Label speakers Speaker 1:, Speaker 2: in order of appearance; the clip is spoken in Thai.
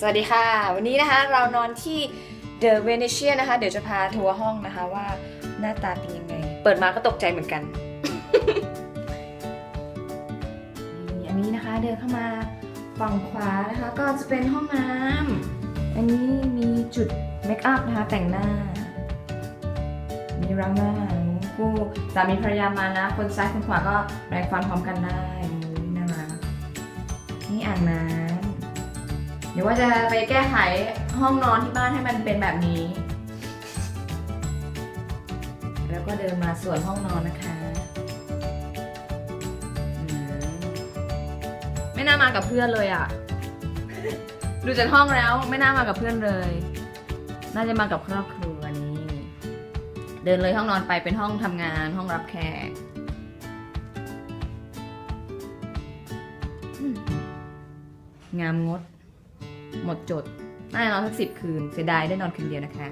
Speaker 1: สวัสดีค่ะ วันนี้นะคะเรานอนที่ The Venetian นะคะ เดี๋ยวจะพาทัวร์ห้องนะคะว่าหน้าตาเป็นยังไง เปิดมาก็ตกใจเหมือนกันนี่อันนี้นะคะเดินเข้ามาฝั่งขวานะคะ ก็จะเป็นห้องน้ำอันนี้มีจุดเมคอัพนะคะแต่งหน้า มีรังหน้าคู่สามีภรรยามานะ คนซ้ายคนขวาก็แปรงฟันพร้อมกันได้อุ๊ยน่ารักนี่อ่างน้ำ ดี๋ยวว่าจะไปแก้ไขห้องนอนที่บ้านให้มันเป็นแบบนี้ แล้วก็เดินมาส่วนห้องนอนนะคะไม่น่ามากับเพื่อนเลยอะ่ะ ดูจากห้องแล้วไม่น่ามากับเพื่อนเลย น่าจะมากับครอบครัวนี้ เดินเลยห้องนอนไปเป็นห้องทำงานห้องรับแขกงามงด หมดจดน่าจะนอนสักสิบคืน เสียดายได้นอนคืนเดียวนะคะ